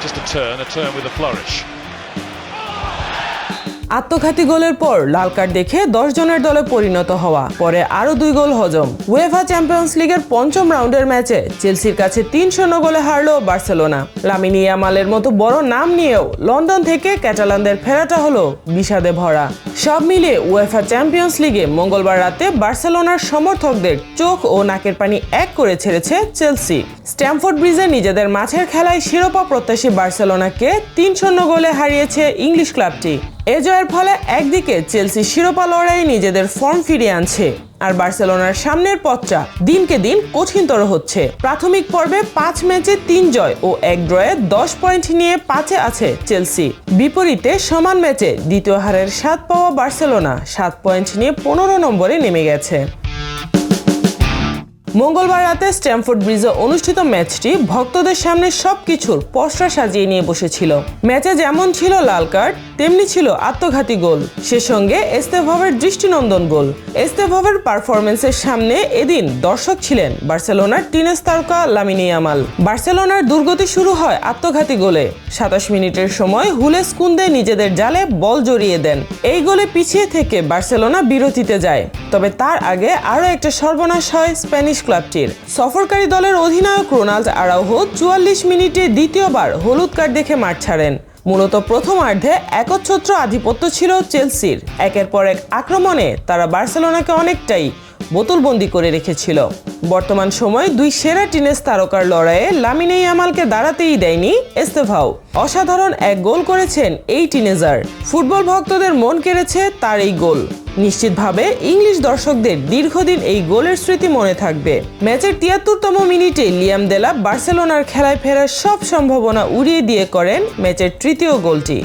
Just a turn, a turn with a flourish. আত্মঘাতী গোলের পর লাল কার্ড দেখে দশ জনের দলে পরিণত হওয়া, পরে আরও দুই গোল হজম। ওয়েফা চ্যাম্পিয়ন্স লিগের পঞ্চম রাউন্ডের ম্যাচে চেলসির কাছে তিন শূন্য গোলে হারল বার্সেলোনা। লামিনি ইয়ামালের মতো বড় নাম নিয়েও লন্ডন থেকে ক্যাটালানদের ফেরাটা হলো বিষাদে ভরা। সব মিলিয়ে ওয়েফা চ্যাম্পিয়ন্স লিগে মঙ্গলবার রাতে বার্সেলোনার সমর্থকদের চোখ ও নাকের পানি এক করে ছেড়েছে চেলসি। স্ট্যামফোর্ড ব্রিজে নিজেদের মাঠের খেলায় শিরোপা প্রত্যাশী বার্সেলোনাকে তিন শূন্য গোলে হারিয়েছে ইংলিশ ক্লাবটি। এ জয়ের ফলে একদিকে চেলসি শিরোপা লড়াই নিজেদের ফর্ম ফিরিয়ে আনছে, আর বার্সেলোনার সামনের পথটা দিনকে দিন কঠিনতর হচ্ছে। প্রাথমিক পর্বে পাঁচ ম্যাচে তিন জয় ও এক ড্রয়ে দশ পয়েন্ট নিয়ে পাঁচে আছে চেলসি। বিপরীতে সমান ম্যাচে দ্বিতীয় হারের সাত পাওয়া বার্সেলোনা সাত পয়েন্ট নিয়ে পনেরো নম্বরে নেমে গেছে। মঙ্গলবার রাতে স্ট্যামফোর্ড ব্রিজে অনুষ্ঠিত ম্যাচটি ভক্তদের সামনে সবকিছুর পসরা সাজিয়ে নিয়ে বসেছিল। ম্যাচে যেমন ছিল লাল কার্ড, তেমনি ছিল আত্মঘাতী গোল। সে সঙ্গে এস্তেভবের দৃষ্টিনন্দন গোল। এস্তেভবের পারফরমেন্সের সামনে এদিন দর্শক ছিলেন বার্সেলোনার টিনেস তারকা লামিনি ইয়ামাল। বার্সেলোনার দুর্গতি শুরু হয় আত্মঘাতী গোলে। সাতাশ মিনিটের সময় হুলেস কুন্দে নিজেদের জালে বল জড়িয়ে দেন। এই গোলে পিছিয়ে থেকে বার্সেলোনা বিরতিতে যায়। তবে তার আগে আরও একটা সর্বনাশ হয় স্প্যানিশ ক্লাবটির। সফরকারী দলের অধিনায়ক রোনাল্ড আরাউহো চুয়াল্লিশ মিনিটে দ্বিতীয়বার হলুদ কার্ড দেখে মাঠ ছাড়েন। মূলত প্রথমার্ধে একচ্ছত্র আধিপত্য ছিল চেলসির। একের পর এক আক্রমণে তারা বার্সেলোনাকে অনেকটাই বোতলবন্দি করে রেখেছিল। বর্তমান সময়ে দুই সেরা টিনেস তারকার লড়াইয়ে লামিনে ইয়ামালকে দাঁড়াতেই দেয়নি এস্তেভাও। অসাধারণ এক গোল করেছেন এই টিনেজার। ফুটবল ভক্তদের মন কেড়েছে তার এই গোল। নিশ্চিতভাবে ইংলিশ দর্শকদের দীর্ঘদিন এই গোলের স্মৃতি মনে থাকবে। ম্যাচের তিয়াত্তরতম মিনিটে লিয়াম দেলা বার্সেলোনার খেলায় ফেরার সব সম্ভাবনা উড়িয়ে দিয়ে করেন ম্যাচের তৃতীয় গোলটি।